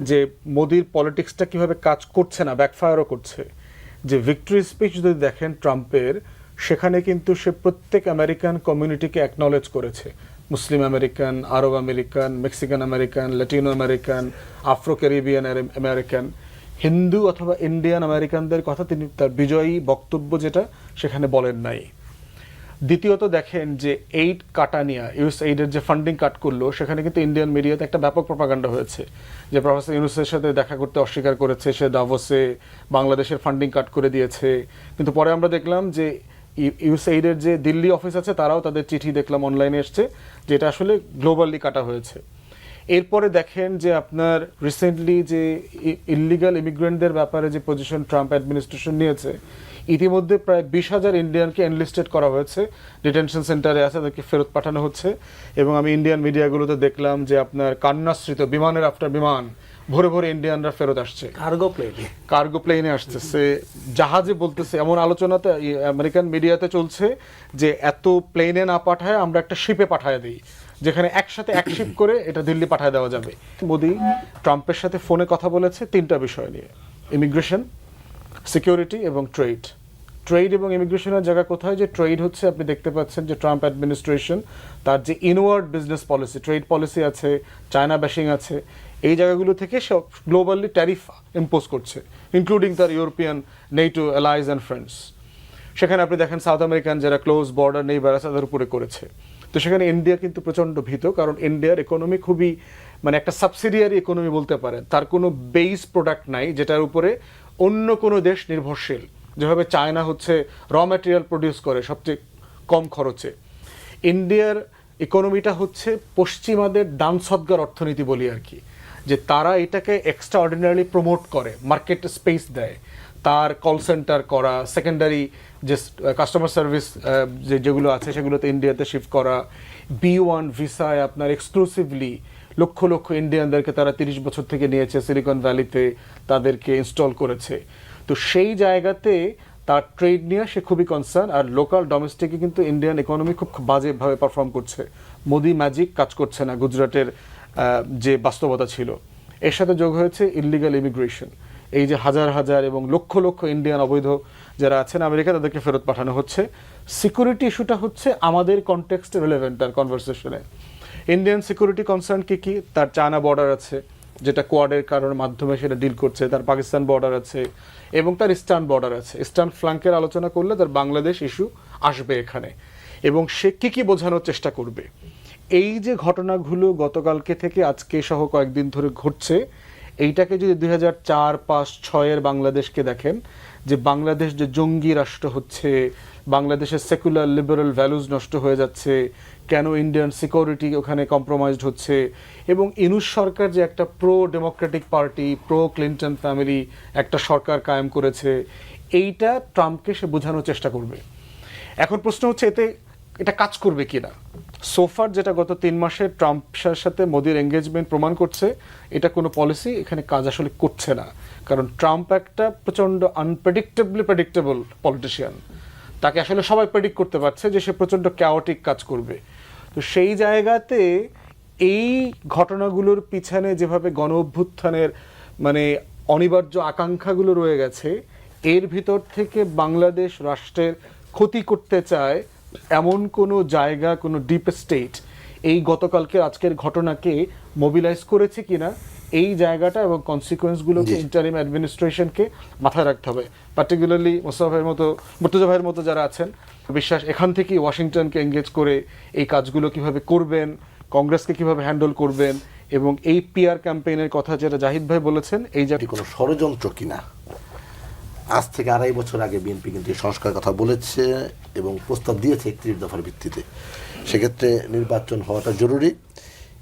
যে মোদির পলিটিক্সটা কীভাবে কাজ করছে না ব্যাকফায়ারও করছে। যে ভিক্টরি স্পিচ যদি দেখেন ট্রাম্পের, সেখানে কিন্তু সে প্রত্যেক আমেরিকান কমিউনিটিকে অ্যাকনলেজ করেছে। Muslim American, Arab American Mexican American Latino American Afro Caribbean American Hindu অথবা ইন্ডিয়ান আমেরিকানদের কথা তিনি তার বিজয়ী বক্তব্য যেটা, সেখানে বলেন নাই। দ্বিতীয়ত দেখেন যে এইড কাটা নিয়ে ইউএস এইডের যে ফান্ডিং কাট করল, সেখানে কিন্তু ইন্ডিয়ান মিডিয়াতে একটা ব্যাপক প্রপাগান্ডা হয়েছে। যে প্রফেসর ইউনুসের সাথে দেখা করতে অস্বীকার করেছে, সে দাভোসে বাংলাদেশের ফান্ডিং কাট করে দিয়েছে। কিন্তু পরে আমরা দেখলাম যে ইউএসএইডের যে দিল্লি অফিস আছে, তারাও তাদের চিঠি দেখলাম অনলাইনে এসছে, যেটা আসলে গ্লোবালি কাটা হয়েছে। এরপরে দেখেন যে আপনার রিসেন্টলি যে ইলিগাল ইমিগ্রেন্টদের ব্যাপারে যে পজিশন ট্রাম্প অ্যাডমিনিস্ট্রেশন নিয়েছে ইতিমধ্যে প্রায় বিশ হাজার ইন্ডিয়ানকে এনলিস্টেড করা হয়েছে। ডিটেনশন সেন্টারে আছে তাদেরকে ফেরত পাঠানো হচ্ছে। এবং আমি ইন্ডিয়ান মিডিয়াগুলোতে দেখলাম যে আপনার কান্নাশ্রিত বিমানের আফটার বিমান ভোরে ভোরে ইন্ডিয়ানরা ফেরত আসছে। কার্গো প্লেনে কার্গো প্লেনে আসতেছে জাহাজে বলতেছে এমন আলোচনাতে আমেরিকান মিডিয়াতে চলছে যে এত প্লেনে না পাঠায় আমরা একটা শিপে পাঠায় দিই যেখানে একসাথে এক শিপ করে এটা দিল্লি পাঠায় দেওয়া যাবে। মোদি ট্রাম্পের সাথে ফোনে কথা বলেছে তিনটা বিষয় নিয়ে ইমিগ্রেশন সিকিউরিটি এবং ট্রেড ট্রেড এবং ইমিগ্রেশনের জায়গা কোথায়? যে ট্রেড হচ্ছে, আপনি দেখতে পাচ্ছেন যে ট্রাম্প অ্যাডমিনিস্ট্রেশন, তার যে inward business policy trade policy আছে চায়না ব্যাশিং আছে, এই জায়গাগুলো থেকে সব গ্লোবালি ট্যারিফ ইম্পোজ করছে ইনক্লুডিং তার European NATO allies and friends সেখানে আপনি দেখেন সাউথ আমেরিকান যারা ক্লোজ বর্ডার নেইবার আছে, তাদের উপরে করেছে। তো সেখানে ইন্ডিয়া কিন্তু প্রচণ্ড ভীত, কারণ ইন্ডিয়ার ইকোনমি খুবই মানে একটা সাবসিডিয়ারি ইকোনমি বলতে পারেন। তার কোনো বেস প্রোডাক্ট নাই, যেটার উপরে অন্য কোনো দেশ নির্ভরশীল। যেভাবে চায়না হচ্ছে র ম্যাটেরিয়াল প্রডিউস করে সবচেয়ে কম খরচে। ইন্ডিয়ার ইকোনমিটা হচ্ছে পশ্চিমাদের দান সদ্গার অর্থনীতি বলি আর কি, যে তারা এটাকে এক্সট্রা অর্ডিনারি প্রমোট করে মার্কেট স্পেস দেয়। তার কল সেন্টার করা সেকেন্ডারি যে কাস্টমার সার্ভিস যে যেগুলো আছে সেগুলোতে ইন্ডিয়াতে শিফট করা। বি ওয়ান ভিসায় আপনার এক্সক্লুসিভলি লক্ষ লক্ষ ইন্ডিয়ানদেরকে তারা তিরিশ বছর থেকে নিয়েছে সিলিকন ভ্যালিতে তাদেরকে ইনস্টল করেছে। তো সেই জায়গাতে তার ট্রেড নিয়ে সে খুবই কনসার্ন আর লোকাল ডোমেস্টিকে কিন্তু ইন্ডিয়ান ইকোনমি খুব বাজেভাবে পারফর্ম করছে। মোদি ম্যাজিক কাজ করছে না, গুজরাটের যে বাস্তবতা ছিল। এর সাথে যোগ হয়েছে ইলিগাল ইমিগ্রেশন এই যে হাজার হাজার এবং লক্ষ লক্ষ ইন্ডিয়ান অবৈধ যারা আছেন আমেরিকা, তাদেরকে ফেরত পাঠানো হচ্ছে। সিকিউরিটি ইস্যুটা হচ্ছে আমাদের কনটেক্সটে রিলেভেন্ট তার কনভারসেশনে ইন্ডিয়ান সিকিউরিটি কনসার্ন কী কী? তার চায়না বর্ডার আছে। যেটা কোয়াডের কারোর মাধ্যমে সেটা ডিল করছে, তার পাকিস্তান বর্ডার আছে এবং তার ইস্টার্ন বর্ডার আছে। ইস্টার্ন ফ্লাঙ্কের আলোচনা করলে তার বাংলাদেশ ইস্যু আসবে এখানে। এবং সে কী কী বোঝানোর চেষ্টা করবে? এই যে ঘটনাগুলো গতকালকে থেকে আজকে সহ কয়েকদিন ধরে ঘটছে, এইটাকে যদি দুই হাজার চার, পাঁচ ছয়ের বাংলাদেশকে দেখেন, যে বাংলাদেশ যে জঙ্গি রাষ্ট্র হচ্ছে বাংলাদেশের সেকুলার লিবারেল ভ্যালুজ নষ্ট হয়ে যাচ্ছে কেন ইন্ডিয়ান সিকিউরিটি ওখানে কম্প্রোমাইজড হচ্ছে? এবং ইনুস সরকার যে একটা pro democratic party pro Clinton family একটা সরকার কায়েম করেছে, এইটা ট্রাম্পকে সে বোঝানোর চেষ্টা করবে। এখন প্রশ্ন হচ্ছে, এতে এটা কাজ করবে কিনা? সোফার যেটা গত তিন মাসে ট্রাম্পের সাথে মোদির এঙ্গেজমেন্ট প্রমাণ করছে, এটা কোনো পলিসি এখানে কাজ আসলে করছে না। কারণ ট্রাম্প একটা প্রচণ্ড আনপ্রেডিক্টেবলি প্রেডিক্টেবল পলিটিশিয়ান তাকে আসলে সবাই প্রেডিক্ট করতে পারছে যে সে প্রচণ্ড ক্যাওটিক কাজ করবে। তো সেই জায়গাতে এই ঘটনাগুলোর পিছনে যেভাবে গণ অভ্যুত্থানের মানে অনিবার্য আকাঙ্ক্ষাগুলো রয়ে গেছে, এর ভিতর থেকে বাংলাদেশ রাষ্ট্রের ক্ষতি করতে চায় এমন কোনো জায়গা, কোনো ডিপ স্টেট এই গতকালকে আজকের ঘটনাকে মোবিলাইজ করেছে কিনা এই জায়গাটা এবং কনসিকোয়েন্সগুলোকে ইন্টারিম অ্যাডমিনিস্ট্রেশনকে মাথায় রাখতে হবে। পার্টিকুলারলি মোস্তফা ভাইয়ের মতো মুর্তজা ভাইয়ের মতো যারা আছেন বিশ্বাস এখান থেকেই ওয়াশিংটনকে এঙ্গেজ করে এই কাজগুলো কীভাবে করবেন কংগ্রেসকে কীভাবে হ্যান্ডেল করবেন এবং এই পিআর ক্যাম্পেইনের কথা যেটা জাহিদ ভাই বলেছেন এই জায়গায় কোনো ষড়যন্ত্র কিনা? আজ থেকে আড়াই বছর আগে বিএনপি কিন্তু সংস্কার কথা বলেছে এবং প্রস্তাব দিয়েছে একত্রিশ দফার ভিত্তিতে। সেক্ষেত্রে নির্বাচন হওয়াটা জরুরি।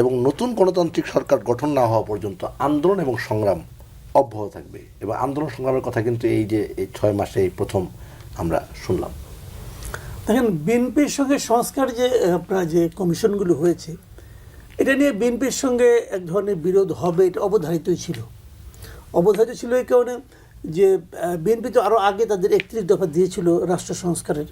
এবং নতুন গণতান্ত্রিক সরকার গঠন না হওয়া পর্যন্ত আন্দোলন এবং সংগ্রাম অব্যাহত থাকবে। এবং আন্দোলন সংগ্রামের কথা কিন্তু এই যে এই ছয় মাসে প্রথম আমরা শুনলাম। দেখেন, বিএনপির সঙ্গে সংস্কার যে আপনার যে কমিশনগুলো হয়েছে, এটা নিয়ে বিএনপির সঙ্গে এক ধরনের বিরোধ হবে, এটা অবধারিতই ছিল। অবধারিত ছিল এই কারণে যে বিএনপি তো আরও আগে তাদের একত্রিশ দফা দিয়েছিল রাষ্ট্র সংস্কারের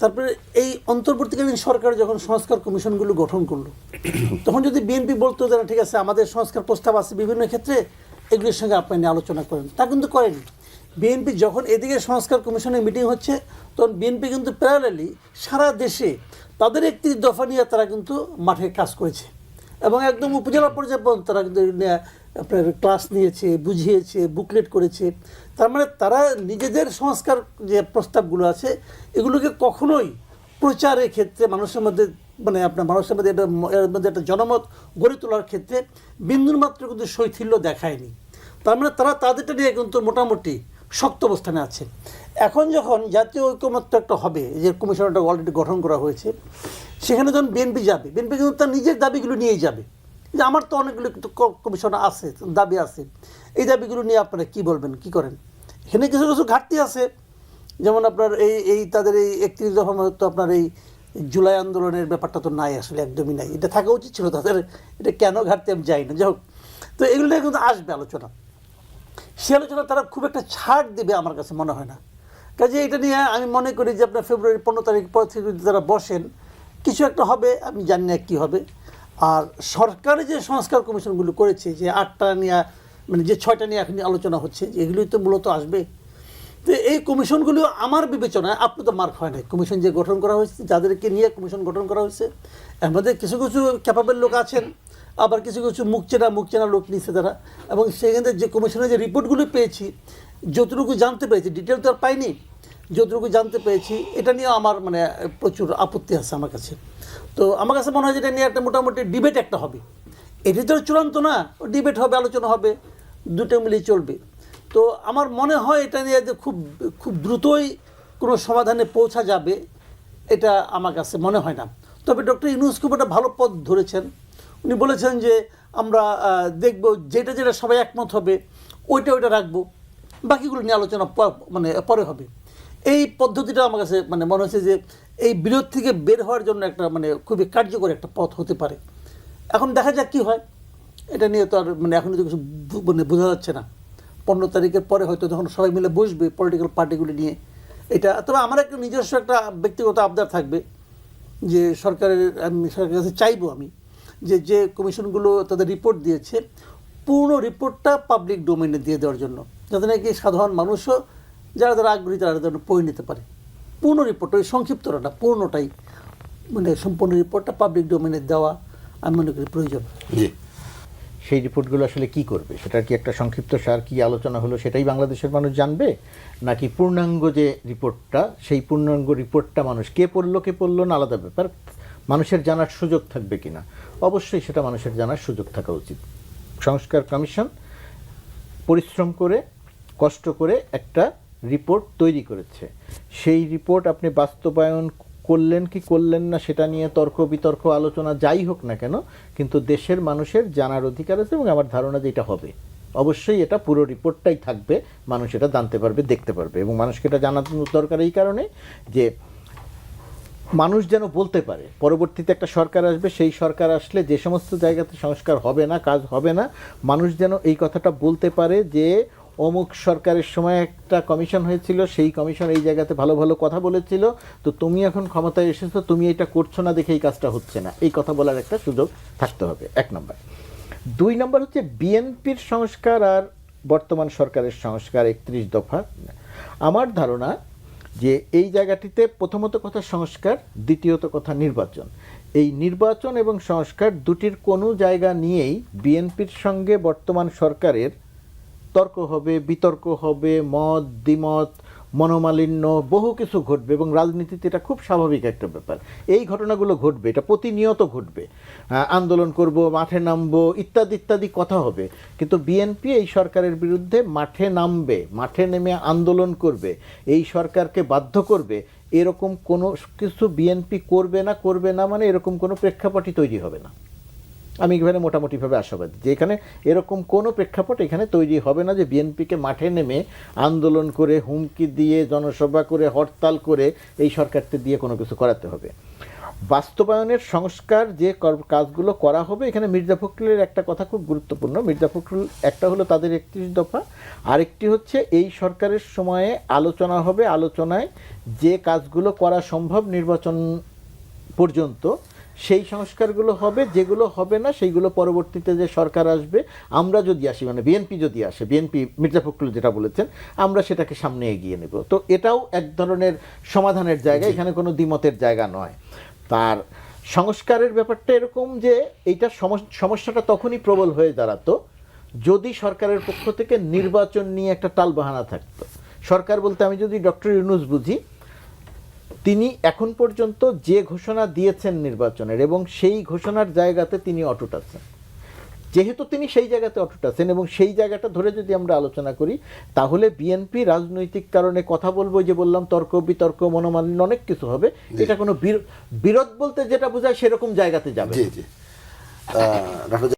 তারপরে এই অন্তর্বর্তীকালীন সরকার যখন সংস্কার কমিশনগুলো গঠন করল, তখন যদি বিএনপি বলতো যে ঠিক আছে, আমাদের সংস্কার প্রস্তাব আছে বিভিন্ন ক্ষেত্রে, এগুলির সঙ্গে আপনি আলোচনা করেন। তা কিন্তু করেনি। বিএনপি যখন এদিকে সংস্কার কমিশনের মিটিং হচ্ছে, তখন বিএনপি কিন্তু প্যারালালি সারা দেশে তাদের একটি দফা নিয়ে তারা কিন্তু মাঠে কাজ করেছে। এবং একদম উপজেলা পর্যায়ে পর্যন্ত তারা কিন্তু আপনার ক্লাস নিয়েছে, বুঝিয়েছে বুকলেট করেছে। তার মানে তারা নিজেদের সংস্কার যে প্রস্তাবগুলো আছে, এগুলোকে কখনোই প্রচারের ক্ষেত্রে মানুষের মধ্যে মানে আপনার মানুষের মধ্যে এটা এর মধ্যে একটা জনমত গড়ে তোলার ক্ষেত্রে বিন্দুর মাত্র কিন্তু শৈথিল্য দেখায়নি। তার মানে তারা তাদেরটা নিয়ে কিন্তু মোটামুটি শক্ত অবস্থানে আছে। এখন যখন জাতীয় ঐক্যমত্য একটা হবে যে কমিশনটা অলরেডি গঠন করা হয়েছে, সেখানে যখন বিএনপি যাবে, বিএনপি কিন্তু তার নিজের দাবিগুলো নিয়েই যাবে। যে আমার তো অনেকগুলো কিন্তু কমিশন আছে, দাবি আছে। এই দাবিগুলো নিয়ে আপনারা কি বলবেন, কি করেন? এখানে কিছু কিছু ঘাটতি আছে। যেমন আপনার এই এই তাদের এই একত্রিশ দফা তো আপনার এই জুলাই আন্দোলনের ব্যাপারটা তো নাই আসলে, একদমই নাই। এটা থাকা উচিত ছিল তাদের, এটা কেন ঘাটতি আমি যাই না। যাই হোক তো এগুলো নিয়ে কিন্তু আসবে আলোচনা। সে আলোচনা তারা খুব একটা ছাড় দেবে আমার কাছে মনে হয় না। কাজে এটা নিয়ে আমি মনে করি যে আপনার ফেব্রুয়ারি পনেরো তারিখ পর থেকে যদি তারা বসেন, কিছু একটা হবে, আমি জানি না কী হবে। আর সরকারের যে সংস্কার কমিশনগুলো করেছে, যে আটটা নিয়ে মানে যে ছয়টা নিয়ে এখন আলোচনা হচ্ছে, যে এগুলোই তো মূলত আসবে। তো এই কমিশনগুলো আমার বিবেচনায়, আপনি তো মার্ক হয় নাই। কমিশন যে গঠন করা হয়েছে, যাদেরকে নিয়ে কমিশন গঠন করা হয়েছে মধ্যে কিছু কিছু ক্যাপাবেল লোক আছেন, আবার কিছু কিছু মুখ চেনা মুখ চেনা লোক নিচ্ছে তারা। এবং সেখানে যে কমিশনের যে রিপোর্টগুলো পেয়েছি, যতটুকু জানতে পেরেছি ডিটেল তো আর পাইনি, যতটুকু জানতে পেরেছি, এটা নিয়ে আমার মানে প্রচুর আপত্তি আছে আমার কাছে। তো আমার কাছে মনে হয় যে এটা নিয়ে একটা মোটামুটি ডিবেট একটা হবে। এটি তো চূড়ান্ত না ডিবেট হবে, আলোচনা হবে। দুটো মিলিয়ে চলবে। তো আমার মনে হয় এটা নিয়ে যে খুব খুব দ্রুতই কোনো সমাধানে পৌঁছা যাবে, এটা আমার কাছে মনে হয় না। তবে ডক্টর ইউনুস খুব একটা ভালো পথ ধরেছেন। উনি বলেছেন যে আমরা দেখব যেটা যেটা সবাই একমত হবে, ওইটা ওইটা রাখব। বাকিগুলো নিয়ে আলোচনা মানে পরে হবে। এই পদ্ধতিটা আমার কাছে মানে মনে হচ্ছে যে এই বিরোধ থেকে বের হওয়ার জন্য একটা মানে খুবই কার্যকরী একটা পথ হতে পারে। এখন দেখা যাক কী হয়। এটা নিয়ে তো আর মানে এখন তো কিছু মানে বোঝা যাচ্ছে না। পনেরো তারিখের পরে হয়তো যখন সবাই মিলে বসবে পলিটিক্যাল পার্টিগুলি নিয়ে, এটা, তবে আমার একটা নিজস্ব একটা ব্যক্তিগত আবদার থাকবে যে সরকারের, আমি সরকারের কাছে চাইব আমি যে যে কমিশনগুলো তাদের রিপোর্ট দিয়েছে পূর্ণ রিপোর্টটা পাবলিক ডোমেনে দিয়ে দেওয়ার জন্য। যাতে নাকি সাধারণ মানুষও, যারা যারা আগ্রহী তারা যেন পড়ে নিতে পারে। পূর্ণ রিপোর্ট ওই সংক্ষিপ্তটা না পূর্ণটাই মানে সম্পূর্ণ রিপোর্টটা পাবলিক ডোমেনে দেওয়া আমি মনে করি প্রয়োজন। জি। সেই রিপোর্টগুলো আসলে কি করবে? সেটার কি একটা সংক্ষিপ্ত সার কি আলোচনা হলো সেটাই বাংলাদেশের মানুষ জানবে? নাকি পূর্ণাঙ্গ যে রিপোর্টটা, সেই পূর্ণাঙ্গ রিপোর্টটা মানুষ কে পড়ল কে পড়ল না আলাদা ব্যাপার। মানুষের জানার সুযোগ থাকবে কিনা? অবশ্যই সেটা মানুষের জানার সুযোগ থাকা উচিত। সংস্কার কমিশন পরিশ্রম করে, কষ্ট করে একটা রিপোর্ট তৈরি করেছে। সেই রিপোর্ট আপনি বাস্তবায়ন করলেন কি করলেন না সেটা নিয়ে তর্ক বিতর্ক আলোচনা যাই হোক না কেন, কিন্তু দেশের মানুষের জানার অধিকার আছে এবং আমার ধারণা যে এটা হবে। অবশ্যই এটা পুরো রিপোর্টটাই থাকবে, মানুষ এটা জানতে পারবে, দেখতে পারবে এবং মানুষকে এটা জানানোর দরকার এই কারণে যে মানুষ যেন বলতে পারে, পরবর্তীতে একটা সরকার আসবে, সেই সরকার আসলে যে সমস্ত জায়গাতে সংস্কার হবে না, কাজ হবে না, মানুষ যেন এই কথাটা বলতে পারে যে অমুক সরকারের সময় একটা কমিশন হয়েছিল, সেই কমিশন এই জায়গাতে ভালো ভালো কথা বলেছিল। তো তুমি এখন ক্ষমতায় এসেছ, তুমি এটা করছ না দেখে এই কাজটা হচ্ছে না। এই কথা বলার একটা সুযোগ থাকতে হবে, এক নম্বর। দুই নম্বর হচ্ছে বিএনপির সংস্কার আর বর্তমান সরকারের সংস্কার, একত্রিশ দফা। আমার ধারণা যে এই জায়গাটিতে প্রথমত কথা সংস্কার, দ্বিতীয়ত কথা নির্বাচন। এই নির্বাচন এবং সংস্কার দুটির কোনো জায়গা নিয়েই বিএনপির সঙ্গে বর্তমান সরকারের তর্ক হবে, বিতর্ক হবে, মত, দ্বিমত, মনোমালিন্য, বহু কিছু ঘটবে এবং রাজনীতিতে এটা খুব স্বাভাবিক একটা ব্যাপার। এই ঘটনাগুলো ঘটবে, এটা প্রতিনিয়ত ঘটবে। আন্দোলন করব, মাঠে নামবো, ইত্যাদি ইত্যাদি কথা হবে। কিন্তু বিএনপি এই সরকারের বিরুদ্ধে মাঠে নামবে, মাঠে নেমে আন্দোলন করবে, এই সরকারকে বাধ্য করবে, এরকম কোনো কিছু বিএনপি করবে না করবে না মানে এরকম কোনো প্রেক্ষাপটই তৈরি হবে না। আমি এখানে মোটামুটিভাবে আশাবাদী যে এখানে এরকম কোনো প্রেক্ষাপট এখানে তৈরি হবে না যে বিএনপিকে মাঠে নেমে আন্দোলন করে, হুমকি দিয়ে, জনসভা করে, হরতাল করে এই সরকারকে দিয়ে কোনো কিছু করাতে হবে। বাস্তবায়নের সংস্কার যে কাজগুলো করা হবে, এখানে মির্জা ফখরুলের একটা কথা খুব গুরুত্বপূর্ণ। মির্জা ফখরুল একটা হলো তাদের একত্রিশ দফা, আরেকটি হচ্ছে এই সরকারের সময়ে আলোচনা হবে, আলোচনায় যে কাজগুলো করা সম্ভব নির্বাচন পর্যন্ত সেই সংস্কারগুলো হবে যেগুলো হবে না সেইগুলো পরবর্তীতে যে সরকার আসবে আমরা যদি আসি মানে বিএনপি যদি আসে বিএনপি মির্জা ফখরুল যেটা বলেছেন আমরা সেটাকে সামনে এগিয়ে নেব। তো এটাও এক ধরনের সমাধানের জায়গা এখানে কোনো দ্বিমতের জায়গা নয়। তার সংস্কারের ব্যাপারটা এরকম যে এইটা সমস- সমস্যাটা তখনই প্রবল হয়ে দাঁড়াতো যদি সরকারের পক্ষ থেকে নির্বাচন নিয়ে একটা টালবাহানা থাকতো। সরকার বলতে আমি যদি ডক্টর ইউনুস বুঝি তিনি এখন পর্যন্ত যে ঘোষণা দিয়েছেন নির্বাচনের এবং সেই ঘোষণার জায়গাতে তিনি অটুট আছেন। যেহেতু তিনি সেই জায়গাতে অটুট আছেন এবং সেই জায়গাটা ধরে যদি আমরা আলোচনা করি তাহলে বিএনপি রাজনৈতিক কারণে কথা বলব যে বললাম তর্ক বিতর্ক মনোমালিন্য অনেক কিছু হবে। এটা কোনো বিরো- বিরোধ বলতে যেটা বোঝায় সেরকম জায়গাতে যাবে জি জি।